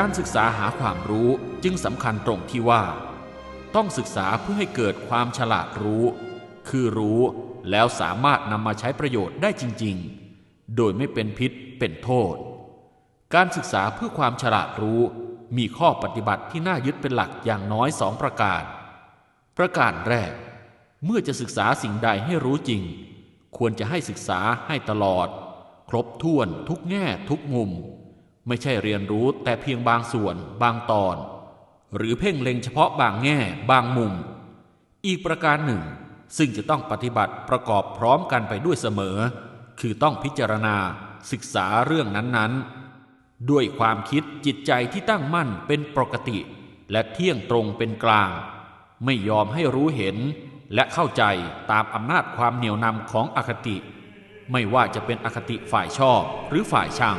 การศึกษาหาความรู้จึงสำคัญตรงที่ว่า ต้องศึกษาเพื่อให้เกิดความฉลาดรู้ คือรู้แล้วสามารถนำมาใช้ประโยชน์ได้จริง ๆ โดยไม่เป็นพิษเป็นโทษ การศึกษาเพื่อความฉลาดรู้มีข้อปฏิบัติที่น่ายึดเป็นหลักอย่างน้อยสองประการ ประการแรก เมื่อจะศึกษาสิ่งใดให้รู้จริง ควรจะให้ศึกษาให้ตลอด ครบถ้วนทุกแง่ทุกมุม ไม่ใช่เรียนรู้แต่เพียงบางส่วนบางตอน หรือเพ่งเล็งเฉพาะบางแง่บางมุม อีกประการหนึ่ง ซึ่งจะต้องปฏิบัติประกอบพร้อมกันไปด้วยเสมอ คือต้องพิจารณาศึกษาเรื่องนั้นๆ ด้วยความคิดจิตใจที่ตั้งมั่นเป็นปกติ และเที่ยงตรงเป็นกลาง ไม่ยอมให้รู้เห็นและเข้าใจตามอำนาจความเหนี่ยวนำของอคติ ไม่ว่าจะเป็นอคติฝ่ายชอบหรือฝ่ายชัง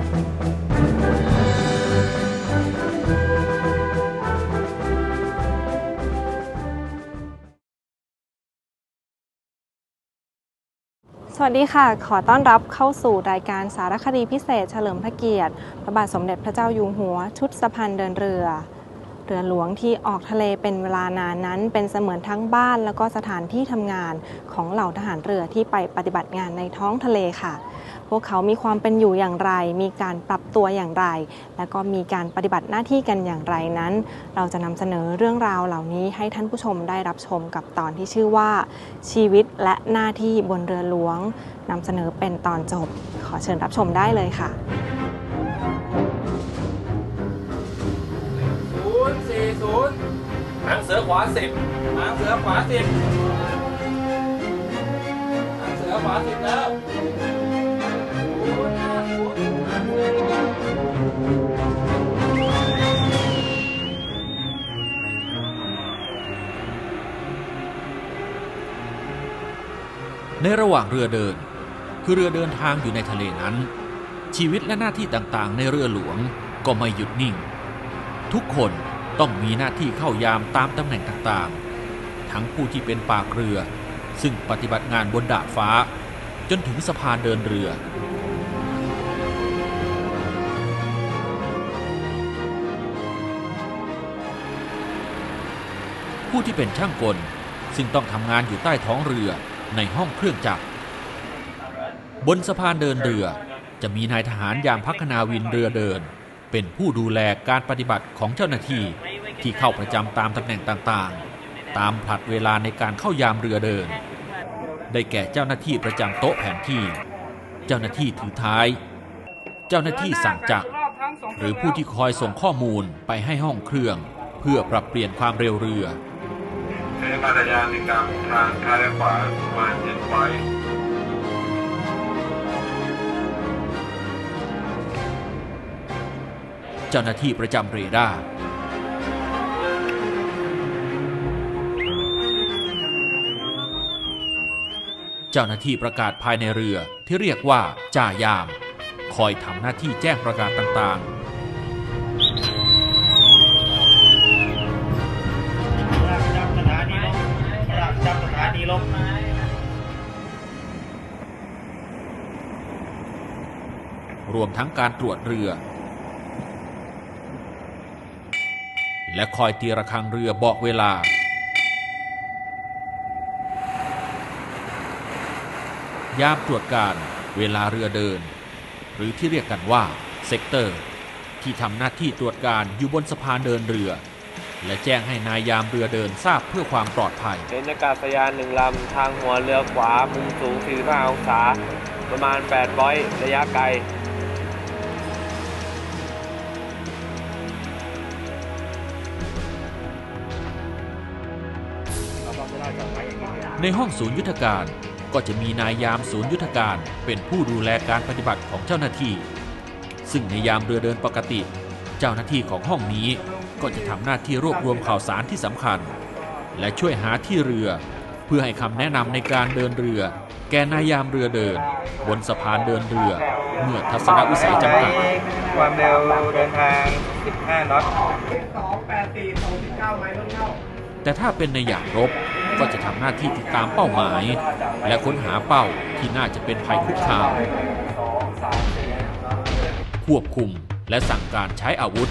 วัสดีค่ะ ขอต้อนรับเข้าสู่รายการสารคดีพิเศษ เฉลิมพระเกียรติ พระบาทสมเด็จพระเจ้าอยู่หัว ชุดสะพานเดินเรือ เรือหลวงที่ออกทะเลเป็นเวลานานนั้น เป็นเสมือนทั้งบ้านแล้วก็สถานที่ทำงานของเหล่าทหารเรือที่ไปปฏิบัติงานในท้องทะเลค่ะ พวกเขามีความเป็นอยู่อย่างไร มีการปรับตัวอย่างไร และก็มีการปฏิบัติหน้าที่กันอย่างไรนั้น เราจะนำเสนอเรื่องราวเหล่านี้ให้ท่านผู้ชมได้รับชมกับตอนที่ชื่อว่า ชีวิตและหน้าที่บนเรือหลวงนำเสนอเป็นตอนจบ ขอเชิญรับชมได้เลยค่ะศูนย์สี่ศูนย์หางเสือขวาสิบหางเสือขวาสิบหางเสือขวาสิบแล้ว ในระหว่างเรือเดิน คือเรือเดินทางอยู่ในทะเลนั้น ชีวิตและหน้าที่ต่างๆ ในเรือหลวงก็ไม่หยุดนิ่ง ทุกคนต้องมีหน้าที่เข้ายามตามตำแหน่งต่างๆ ทั้งผู้ที่เป็นปากเรือ ซึ่งปฏิบัติงานบนดาดฟ้า จนถึงสะพานเดินเรือผู้ที่เป็นช่างกลซึ่งต้องทำงานอยู่ใต้ท้องเรือ ในห้องเครื่องจักร บนสะพานเดินเรือจะมีนายทหารยามพักนาวินเรือเดิน เป็นผู้ดูแลการปฏิบัติของเจ้าหน้าที่ที่เข้าประจำตามตำแหน่งต่างๆ ตามผลัดเวลาในการเข้ายามเรือเดิน ได้แก่เจ้าหน้าที่ประจำโต๊ะแผนที่ เจ้าหน้าที่ถือท้าย เจ้าหน้าที่สั่งจักร หรือผู้ที่คอยส่งข้อมูลไปให้ห้องเครื่อง เพื่อปรับเปลี่ยนความเร็วเรือ ใช้มารยานในการทางซ้ายและขวาประมาณเจ็ดไว้เจ้าหน้าที่ประจำเรดาร์เจ้าหน้าที่ประกาศภายในเรือที่เรียกว่าจ่ายาม คอยทำหน้าที่แจ้งประกาศต่างจั สถานีลงๆรวมทั้งการตรวจเรือ และคอยตีระฆังเรือบอกเวลา ยามตรวจการเวลาเรือเดิน หรือที่เรียกกันว่าเซกเตอร์ ที่ทำหน้าที่ตรวจการอยู่บนสะพานเดินเรือ และแจ้งให้นายยามเรือเดินทราบเพื่อความปลอดภัยเป็นอากาศยานหนึ่งลำ ทางหัวเรือขวา มุมสูง 45 องศา ประมาณ 800 ระยะไกลในห้องศูนย์ยุทธการก็จะมีนายยามศูนย์ยุทธการเป็นผู้ดูแลการปฏิบัติของเจ้าหน้าที่ ซึ่งในยามเรือเดินปกติ เจ้าหน้าที่ของห้องนี้ ก็จะทำหน้าที่รวบรวมข่าวสารที่สำคัญ และช่วยหาที่เรือ เพื่อให้คำแนะนำในการเดินเรือ แก่นายยามเรือเดิน บนสะพานเดินเรือ เมื่อทัศนวิสัยจำกัด ความเร็วเดินทาง 15 น็อตแต่ถ้าเป็นในอย่างรบก็จะทำหน้าที่ติดตามเป้าหมาย และค้นหาเป้าที่น่าจะเป็นภัยคุกคามควบคุมและสั่งการใช้อาวุธ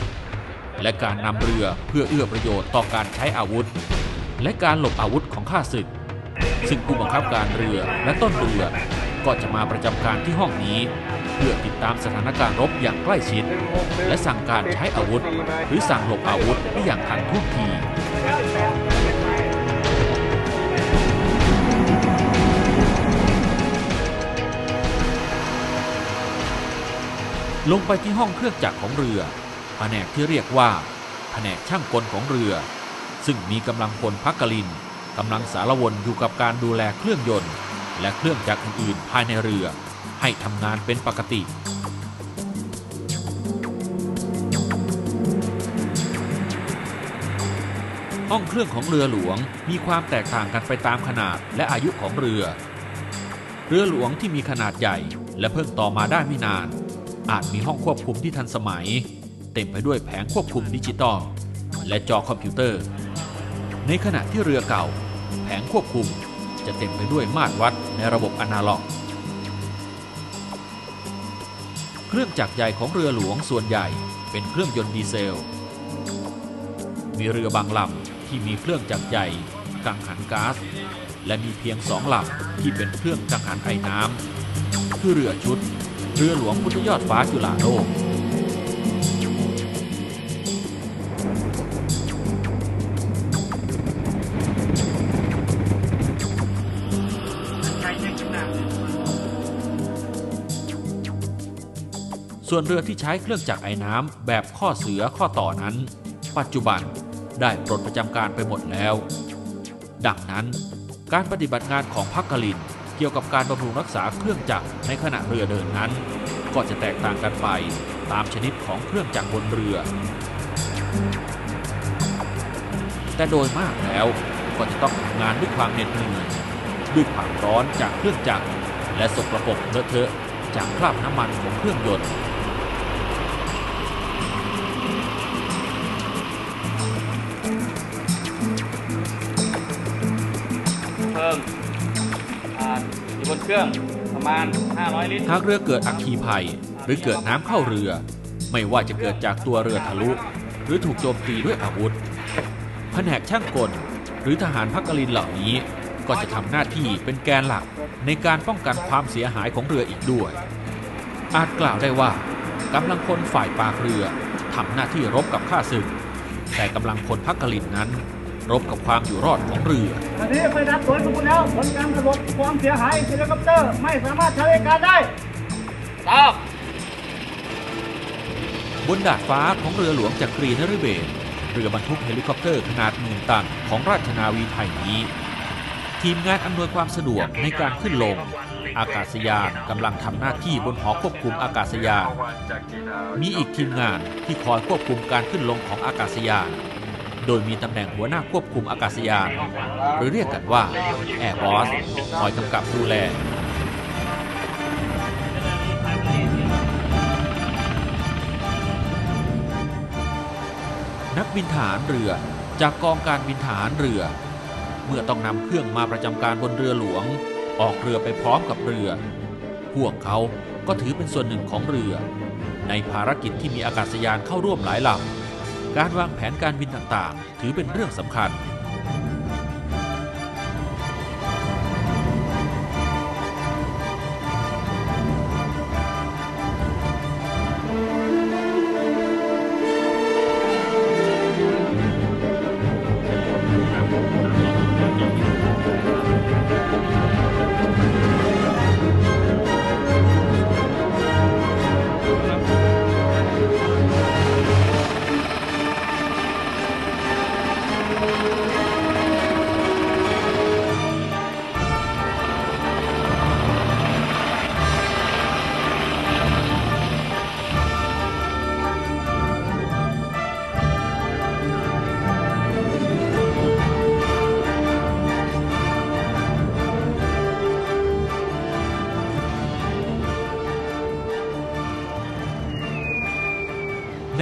และการนำเรือเพื่อเอื้อประโยชน์ต่อการใช้อาวุธ และการหลบอาวุธของข้าศึก ซึ่งผู้บังคับการเรือและต้นเรือก็จะมาประจำการที่ห้องนี้ เพื่อติดตามสถานการณ์รบอย่างใกล้ชิด และสั่งการใช้อาวุธ หรือสั่งหลบอาวุธได้อย่างทันท่วงทีลงไปที่ห้องเครื่องจักรของเรือ ผนกที่เรียกว่าแผนกช่างกลของเรือ ซึ่งมีกำลังพลพักกลินกำลังสารวนอยู่กับการดูแลเครื่องยนต์ และเครื่องจักรอื่นๆภายในเรือ ให้ทำงานเป็นปกติห้องเครื่องของเรือหลวงมีความแตกต่างกันไปตามขนาดและอายุของเรือ เรือหลวงที่มีขนาดใหญ่ และเพิ่งต่อมาได้ไม่นาน อาจมีห้องควบคุมที่ทันสมัย เต็มไปด้วยแผงควบคุมดิจิตอลและจอคอมพิวเตอร์ ในขณะที่เรือเก่า แผงควบคุมจะเต็มไปด้วยมาตรวัดในระบบอนาล็อก เครื่องจักรใหญ่ของเรือหลวงส่วนใหญ่เป็นเครื่องยนต์ดีเซล มีเรือบางลำที่มีเครื่องจักรใหญ่กังหันก๊าซและมีเพียงสองลำที่เป็นเครื่องกังหันไอน้ำคือเรือชุด เรือหลวงพุทธยอดฟ้าจุฬาโลก ส่วนเรือที่ใช้เครื่องจักรไอ้น้ำแบบข้อเสือข้อต่อนั้น ปัจจุบันได้ปลดประจำการไปหมดแล้ว ดังนั้น การปฏิบัติงานของพักกลินเกี่ยวกับการบำรุงรักษาเครื่องจักรในขณะเรือเดินนั้น ก็จะแตกต่างกันไปตามชนิดของเครื่องจักรบนเรือ แต่โดยมากแล้วก็จะต้องทำงานด้วยความเหน็ดเหนื่อยด้วยความร้อนจากเครื่องจักรและสกรปรกเลอะเทอะจากคราบน้ำมันของเครื่องยนต์ บนเครื่องประมาณ 500 ลิตรหากเรือเกิดอัคคีภัย หรือเกิดน้ำเข้าเรือ ไม่ว่าจะเกิดจากตัวเรือทะลุ หรือถูกโจมตีด้วยอาวุธแผนกช่างกล หรือทหารพักกลินเหล่านี้ ก็จะทำหน้าที่เป็นแกนหลักในการป้องกันความเสียหายของเรืออีกด้วย อาจกล่าวได้ว่ากำลังพลฝ่ายปากเรือทำหน้าที่รบกับข้าศึก แต่กำลังพลพักกลินนั้น รบกับความอยู่รอดของเรือตอนนี้ไฟดับสวนสมบูรณ์แล้วผลการสำรวจความเสียหายเฮลิคอปเตอร์ไม่สามารถใช้การได้ทราบบนดาดฟ้าของเรือหลวงจักรีนฤเบศรเรือบรรทุกเฮลิคอปเตอร์ขนาดหมื่นตันของราชนาวีไทยนี้ ทีมงานอำนวยความสะดวกในการขึ้นลง อากาศยานกำลังทำหน้าที่บนหอควบคุมอากาศยาน มีอีกทีมงานที่คอยควบคุมการขึ้นลงของอากาศยานโโดยมีตำแหน่งหัวหน้าควบคุมอากาศยาน หรือเรียกกันว่าแอร์บอสคอยกำกับดูแล นักบินทหารเรือจากกองการบินทหารเรือ เมื่อต้องนำเครื่องมาประจำการบนเรือหลวง ออกเรือไปพร้อมกับเรือ พวกเขาก็ถือเป็นส่วนหนึ่งของเรือ ในภารกิจที่มีอากาศยานเข้าร่วมหลายลำ การวางแผนการบินต่างๆ ถือเป็นเรื่องสำคัญ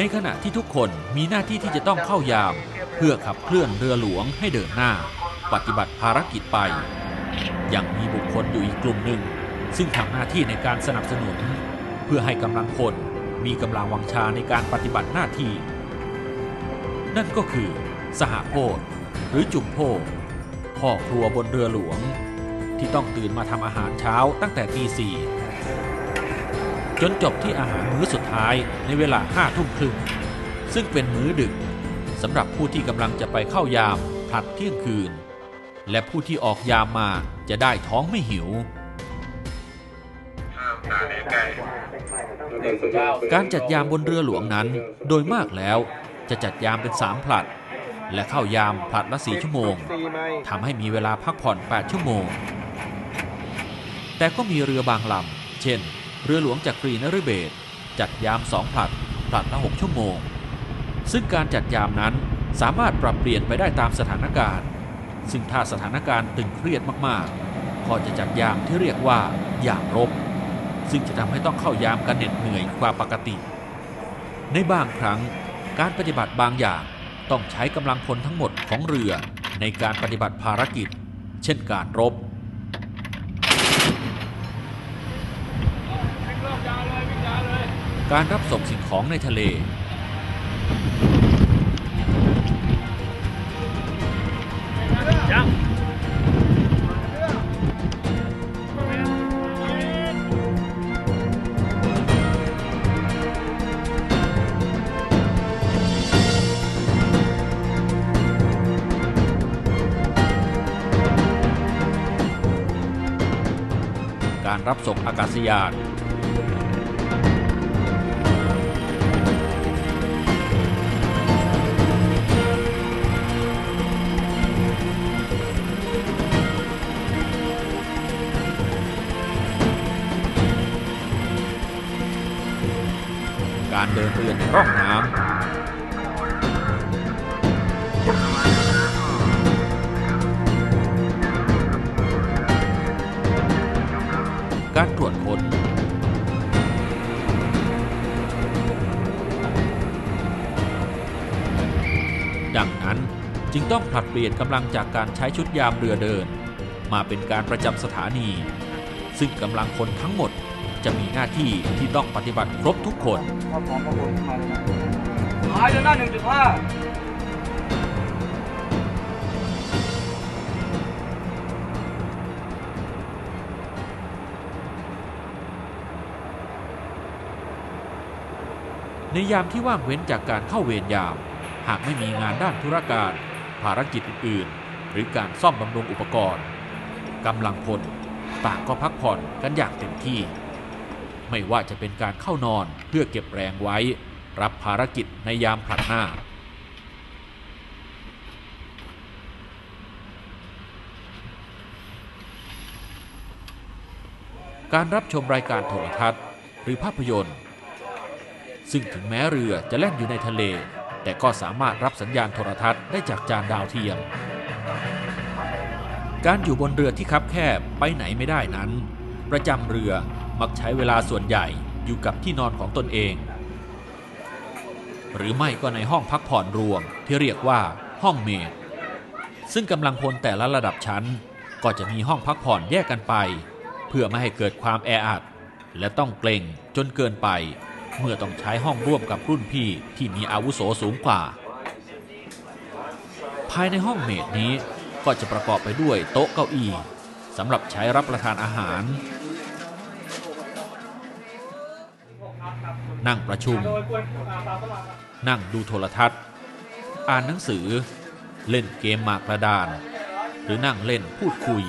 ในขณะที่ทุกคนมีหน้าที่ที่จะต้องเข้ายาม เพื่อขับเคลื่อนเรือหลวงให้เดินหน้า ปฏิบัติภารกิจไปยังมีบุคคลอยู่อีกกลุ่มหนึ่ง ซึ่งทำหน้าที่ในการสนับสนุน เพื่อให้กำลังพลมีกำลังวังชาในการปฏิบัติหน้าที่ นั่นก็คือ สหโพธหรือจุมโพพ่อครัวบนเรือหลวง ที่ต้องตื่นมาทำอาหารเช้าตั้งแต่ตีสี่จนจบที่อาหารมื้อสุด ท้ายในเวลาห้าทุ่มครึ่งซึ่งเป็นมื้อดึกสำหรับผู้ที่กำลังจะไปเข้ายามผลัดเที่ยงคืน และผู้ที่ออกยามมาจะได้ท้องไม่หิวห้ามตาในไก่การจัดยามบนเรือหลวงนั้น โดยมากแล้วจะจัดยามเป็นสามผลัด และเข้ายามผลัดละสี่ชั่วโมงทำให้มีเวลาพักผ่อน 8 ชั่วโมง แต่ก็มีเรือบางลำเช่น เรือหลวงจากกรีนฤเบศร จัดยามสองผลัดผลัดละ6ชั่วโมง ซึ่งการจัดยามนั้นสามารถปรับเปลี่ยนไปได้ตามสถานการณ์ ซึ่งถ้าสถานการณ์ตึงเครียดมากๆ ก็จะจัดยามที่เรียกว่ายามรบ ซึ่งจะทำให้ต้องเข้ายามกันเหน็ดเหนื่อยกว่าปกติ ในบางครั้งการปฏิบัติบางอย่างต้องใช้กำลังพลทั้งหมดของเรือในการปฏิบัติภารกิจ เช่นการรบ การรับส่งสิ่งของในทะเล การรับส่งอากาศยาน การเดินเรือในร่องน้ำการตรวจค้นดังนั้นจึงต้องผลัดเปลี่ยนกำลังจากการใช้ชุดยามเรือเดิน มาเป็นการประจำสถานี ซึ่งกำลังคนทั้งหมด จะมีหน้าที่ที่ต้องปฏิบัติครบทุกคนหายเดินหน้าหนึ่งจุดห้าในยามที่ว่างเว้นจากการเข้าเวรยาม หากไม่มีงานด้านธุรการ ภารกิจอื่นๆ หรือการซ่อมบำรุงอุปกรณ์กำลังพลต่างก็พักผ่อนกันอย่างเต็มที่ ไม่ว่าจะเป็นการเข้านอนเพื่อเก็บแรงไว้ รับภารกิจในยามผลัดหน้า การรับชมรายการโทรทัศน์ หรือภาพยนตร์ ซึ่งถึงแม้เรือจะแล่นอยู่ในทะเล แต่ก็สามารถรับสัญญาณโทรทัศน์ได้จากจานดาวเทียม การอยู่บนเรือที่คับแคบไปไหนไม่ได้นั้น ประจำเรือ มักใช้เวลาส่วนใหญ่อยู่กับที่นอนของตนเอง หรือไม่ก็ในห้องพักผ่อนรวมที่เรียกว่าห้องเมดซึ่งกำลังพลแต่ละระดับชั้น ก็จะมีห้องพักผ่อนแยกกันไป เพื่อไม่ให้เกิดความแออัด และต้องเกรงจนเกินไป เมื่อต้องใช้ห้องร่วมกับรุ่นพี่ที่มีอาวุโสสูงกว่า ภายในห้องเมดนี้ก็จะประกอบไปด้วยโต๊ะเก้าอี้สำหรับใช้รับประทานอาหาร นั่งประชุม นั่งดูโทรทัศน์ อ่านหนังสือ เล่นเกมหมากกระดาน หรือนั่งเล่นพูดคุย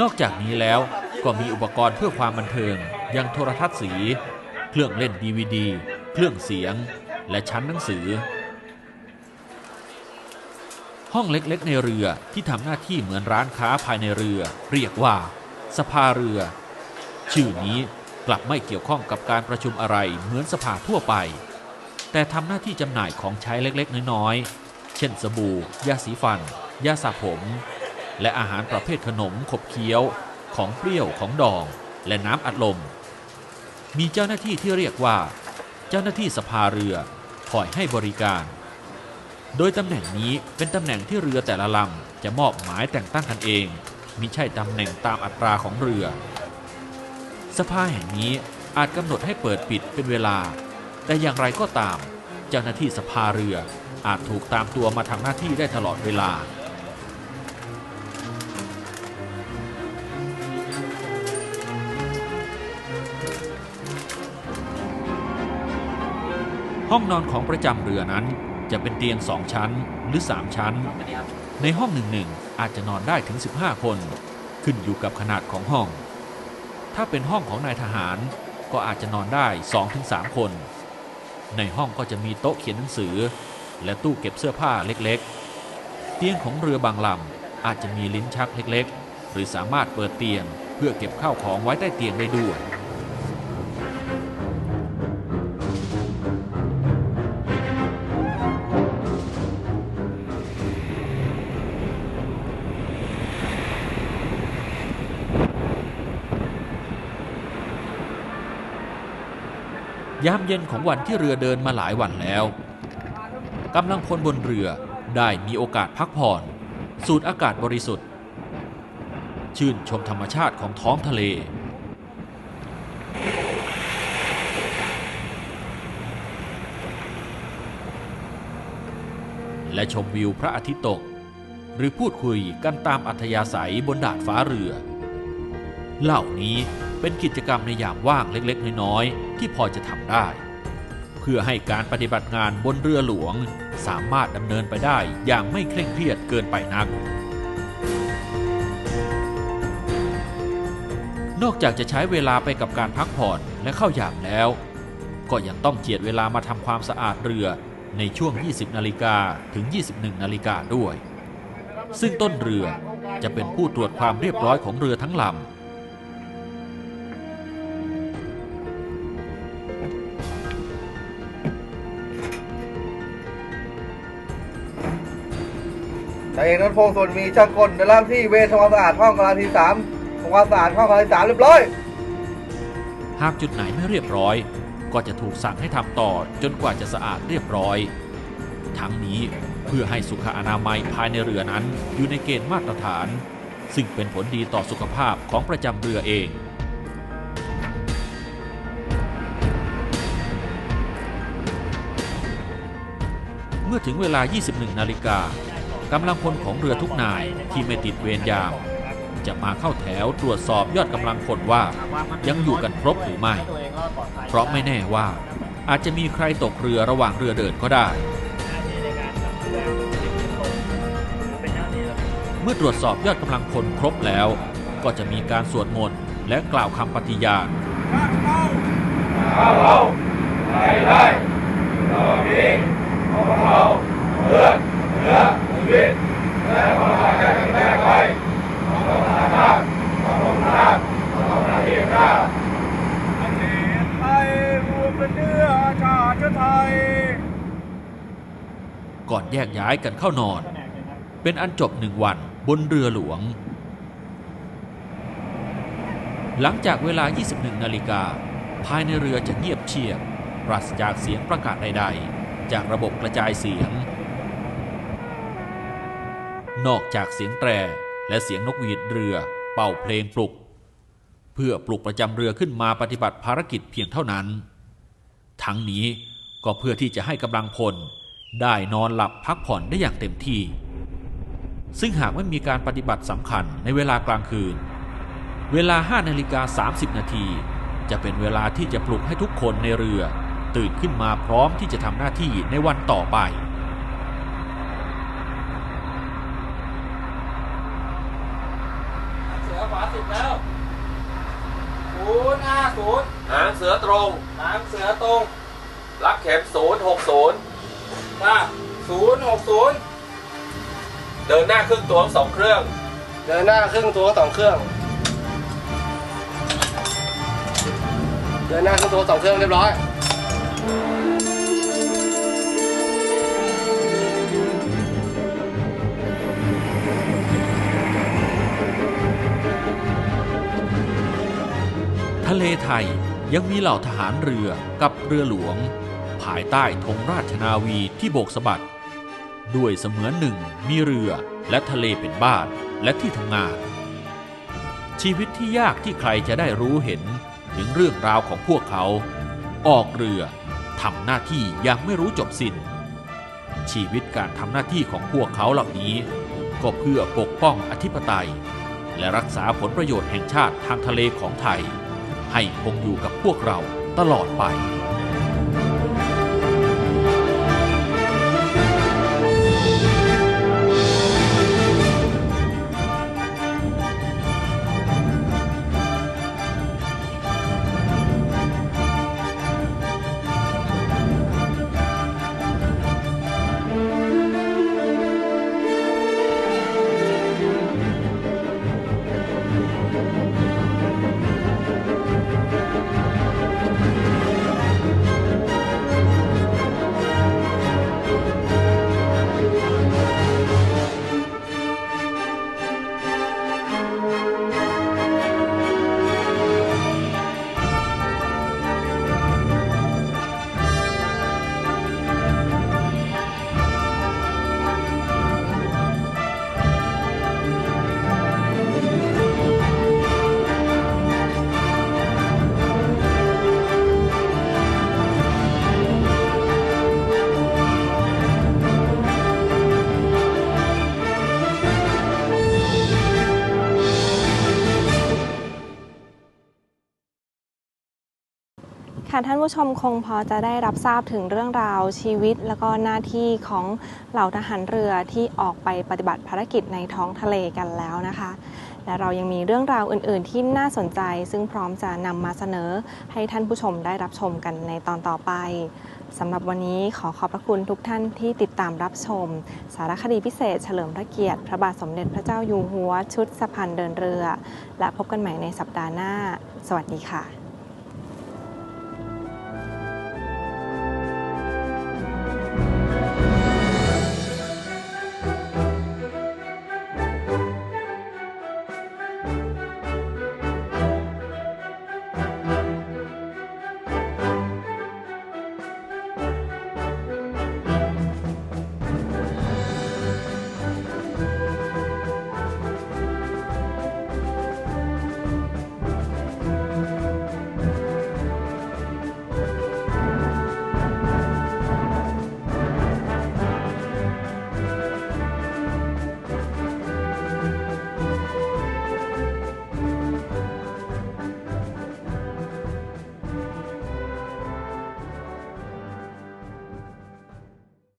นอกจากนี้แล้วก็มีอุปกรณ์เพื่อความบันเทิงอย่างโทรทัศน์สี เครื่องเล่นดีวดีเครื่องเสียง และชั้นหนังสือ ห้องเล็กๆในเรือที่ทำหน้าที่เหมือนร้านค้าภายในเรือ เรียกว่า สภาเรือ ชื่อนี้ กลับไม่เกี่ยวข้องกับการประชุมอะไรเหมือนสภาทั่วไป แต่ทำหน้าที่จำหน่ายของใช้เล็กๆ น้อยๆ เช่นสบู่ ยาสีฟัน ยาสระผม และอาหารประเภทขนมขบเคี้ยว ของเปรี้ยวของดอง และน้ำอัดลม มีเจ้าหน้าที่ที่เรียกว่า เจ้าหน้าที่สภาเรือคอยให้บริการ โดยตำแหน่งนี้เป็นตำแหน่งที่เรือแต่ละลำจะมอบหมายแต่งตั้งกันเองมิใช่ตำแหน่งตามอัตราของเรือ สภาแห่งนี้อาจกำหนดให้เปิดปิดเป็นเวลา แต่อย่างไรก็ตาม เจ้าหน้าที่สภาเรืออาจถูกตามตัวมาทำหน้าที่ได้ตลอดเวลา ห้องนอนของประจำเรือนั้นจะเป็นเตียงสองชั้นหรือ 3 ชั้น ในห้องหนึ่งหนึ่งอาจจะนอนได้ถึง 15 คน ขึ้นอยู่กับขนาดของห้อง ถ้าเป็นห้องของนายทหารก็อาจจะนอนได้ 2-3 คน ในห้องก็จะมีโต๊ะเขียนหนังสือ และตู้เก็บเสื้อผ้าเล็กๆ เตียงของเรือบางลำอาจจะมีลิ้นชักเล็กๆ หรือสามารถเปิดเตียงเพื่อเก็บข้าวของไว้ใต้เตียงได้ด้วย ยามเย็นของวันที่เรือเดินมาหลายวันแล้วกำลังพลบนเรือได้มีโอกาสพักผ่อน สูดอากาศบริสุทธิ์ ชื่นชมธรรมชาติของท้องทะเล และชมวิวพระอาทิตย์ตก หรือพูดคุยกันตามอัธยาศัยบนดาดฟ้าเรือ เหล่านี้ เป็นกิจกรรมในยามว่างเล็กๆ น้อยๆ ที่พอจะทำได้ เพื่อให้การปฏิบัติงานบนเรือหลวง สามารถดำเนินไปได้อย่างไม่เคร่งเครียดเกินไปนัก นอกจากจะใช้เวลาไปกับการพักผ่อนและเข้ายามแล้ว ก็ยังต้องเจียดเวลามาทำความสะอาดเรือในช่วง 20 นาฬิกาถึง 21 นาฬิกาด้วย ซึ่งต้นเรือจะเป็นผู้ตรวจความเรียบร้อยของเรือทั้งลำ จ่าเอกนัทพงศ์ส่วนมีช่างกลในร่างที่เวททำความสะอาดห้องกลางทีสามทำความสะอาดห้องกลางทีสามเรียบร้อย หากจุดไหนไม่เรียบร้อย ก็จะถูกสั่งให้ทำต่อจนกว่าจะสะอาดเรียบร้อย ทั้งนี้เพื่อให้สุขอนามัยภายในเรือนั้นอยู่ในเกณฑ์มาตรฐาน ซึ่งเป็นผลดีต่อสุขภาพของประจำเรือเอง เมื่อถึงเวลา 21 นาฬิกา กำลังพลของเรือทุกนายที่ไม่ติดเวรยาม จะมาเข้าแถวตรวจสอบยอดกำลังพลว่ายังอยู่กันครบหรือไม่ เพราะไม่แน่ว่าอาจจะมีใครตกเรือระหว่างเรือเดินก็ได้ เมื่อตรวจสอบยอดกำลังพลครบแล้ว ก็จะมีการสวดมนต์และกล่าวคำปฏิญาณไทยร วมเป็นเนื้อชาติไทย ก่อนแยกย้ายกันเข้านอน เป็นอันจบหนึ่งวันบนเรือหลวง หลังจากเวลา 21 นาฬิกา ภายในเรือจะเงียบเชียบ ปราศจากเสียงประกาศใด ๆ จากระบบกระจายเสียง นอกจากเสียงแตรและเสียงนกหวีดเรือเป่าเพลงปลุก เพื่อปลุกประจำเรือขึ้นมาปฏิบัติภารกิจเพียงเท่านั้น ทั้งนี้ก็เพื่อที่จะให้กำลังพลได้นอนหลับพักผ่อนได้อย่างเต็มที่ ซึ่งหากไม่มีการปฏิบัติสำคัญในเวลากลางคืน เวลา5นาฬิกา30 นาทีจะเป็นเวลาที่จะปลุกให้ทุกคนในเรือ ตื่นขึ้นมาพร้อมที่จะทำหน้าที่ในวันต่อไป เสือขวาสิบแล้วศูนย์ ห้าศูนย์หางเสือตรง หางเสือตรง รักเข็มศูนย์หกศูนย์ถ้าศูนย์หกศูนย์เดินหน้าครึ่งตัวทั้งสองเครื่อง เดินหน้าครึ่งตัวสองเครื่อง เดินหน้าครึ่งตัวสองเครื่องเรียบร้อย ทะเลไทยยังมีเหล่าทหารเรือกับเรือหลวง ภายใต้ธงราชนาวีที่โบกสะบัด ด้วยเสมือนหนึ่งมีเรือและทะเลเป็นบ้านและที่ทำงาน ชีวิตที่ยากที่ใครจะได้รู้เห็นถึงเรื่องราวของพวกเขา ออกเรือทำหน้าที่ยังไม่รู้จบสิน้น ชีวิตการทำหน้าที่ของพวกเขาเหล่านี้ ก็เพื่อปกป้องอธิปไตย และรักษาผลประโยชน์แห่งชาติทางทะเลของไทย ให้คงอยู่กับพวกเราตลอดไป ค่ะท่านผู้ชมคงพอจะได้รับทราบถึงเรื่องราวชีวิต แล้วก็หน้าที่ของเหล่าทหารเรือที่ออกไปปฏิบัติภารกิจในท้องทะเลกันแล้วนะคะ และเรายังมีเรื่องราวอื่น ๆ ที่น่าสนใจ ซึ่งพร้อมจะนำมาเสนอให้ท่านผู้ชมได้รับชมกันในตอนต่อไปสำหรับวันนี้ขอขอบพระคุณทุกท่านที่ติดตามรับชม สารคดีพิเศษ เฉลิมพระเกียรติพระบาทสมเด็จพระเจ้าอยู่หัวชุดสะพานเดินเรือ และพบกันใหม่ในสัปดาห์หน้า สวัสดีค่ะ